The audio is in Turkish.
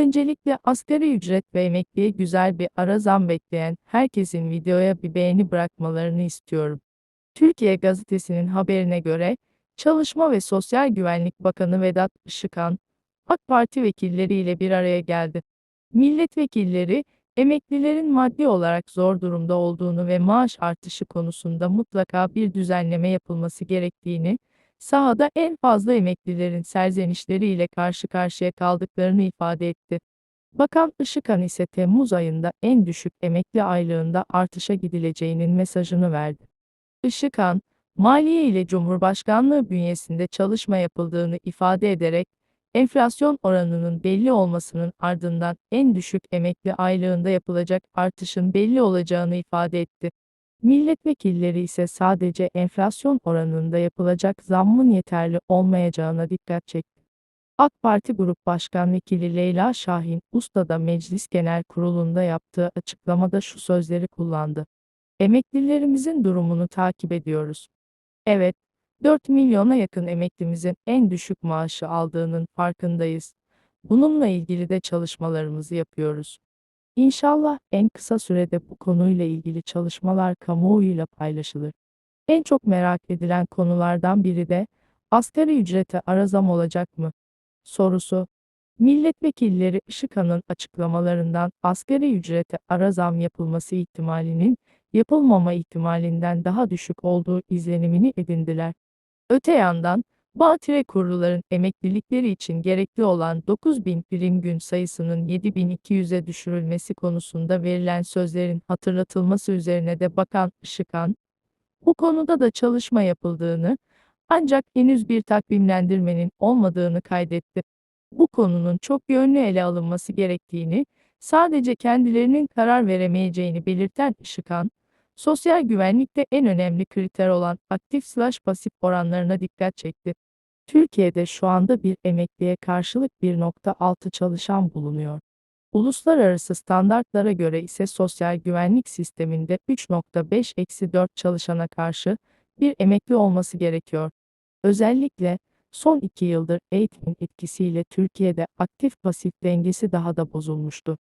Öncelikle asgari ücret ve emekliye güzel bir ara zam bekleyen herkesin videoya bir beğeni bırakmalarını istiyorum. Türkiye Gazetesi'nin haberine göre, Çalışma ve Sosyal Güvenlik Bakanı Vedat Işıkhan, AK Parti vekilleriyle bir araya geldi. Milletvekilleri, emeklilerin maddi olarak zor durumda olduğunu ve maaş artışı konusunda mutlaka bir düzenleme yapılması gerektiğini, sahada en fazla emeklilerin serzenişleriyle karşı karşıya kaldıklarını ifade etti. Bakan Işıkhan ise Temmuz ayında en düşük emekli aylığında artışa gidileceğinin mesajını verdi. Işıkhan, Maliye ile Cumhurbaşkanlığı bünyesinde çalışma yapıldığını ifade ederek, enflasyon oranının belli olmasının ardından en düşük emekli aylığında yapılacak artışın belli olacağını ifade etti. Milletvekilleri ise sadece enflasyon oranında yapılacak zammın yeterli olmayacağına dikkat çekti. AK Parti Grup Başkan Vekili Leyla Şahin Usta da Meclis Genel Kurulu'nda yaptığı açıklamada şu sözleri kullandı. Emeklilerimizin durumunu takip ediyoruz. Evet, 4 milyona yakın emeklimizin en düşük maaşı aldığının farkındayız. Bununla ilgili de çalışmalarımızı yapıyoruz. İnşallah en kısa sürede bu konuyla ilgili çalışmalar kamuoyuyla paylaşılır. En çok merak edilen konulardan biri de asgari ücrete ara zam olacak mı? sorusu. Milletvekilleri Işıkhan'ın açıklamalarından asgari ücrete ara zam yapılması ihtimalinin yapılmama ihtimalinden daha düşük olduğu izlenimini edindiler. Öte yandan, Bağ-Tire kuruluların emeklilikleri için gerekli olan 9000 prim gün sayısının 7200'e düşürülmesi konusunda verilen sözlerin hatırlatılması üzerine de Bakan Işıkhan, bu konuda da çalışma yapıldığını, ancak henüz bir takvimlendirmenin olmadığını kaydetti. Bu konunun çok yönlü ele alınması gerektiğini, sadece kendilerinin karar veremeyeceğini belirten Işıkhan, sosyal güvenlikte en önemli kriter olan aktif slash pasif oranlarına dikkat çekti. Türkiye'de şu anda bir emekliye karşılık 1.6 çalışan bulunuyor. Uluslararası standartlara göre ise sosyal güvenlik sisteminde 3.5-4 çalışana karşı bir emekli olması gerekiyor. Özellikle son iki yıldır eğitimin etkisiyle Türkiye'de aktif pasif dengesi daha da bozulmuştu.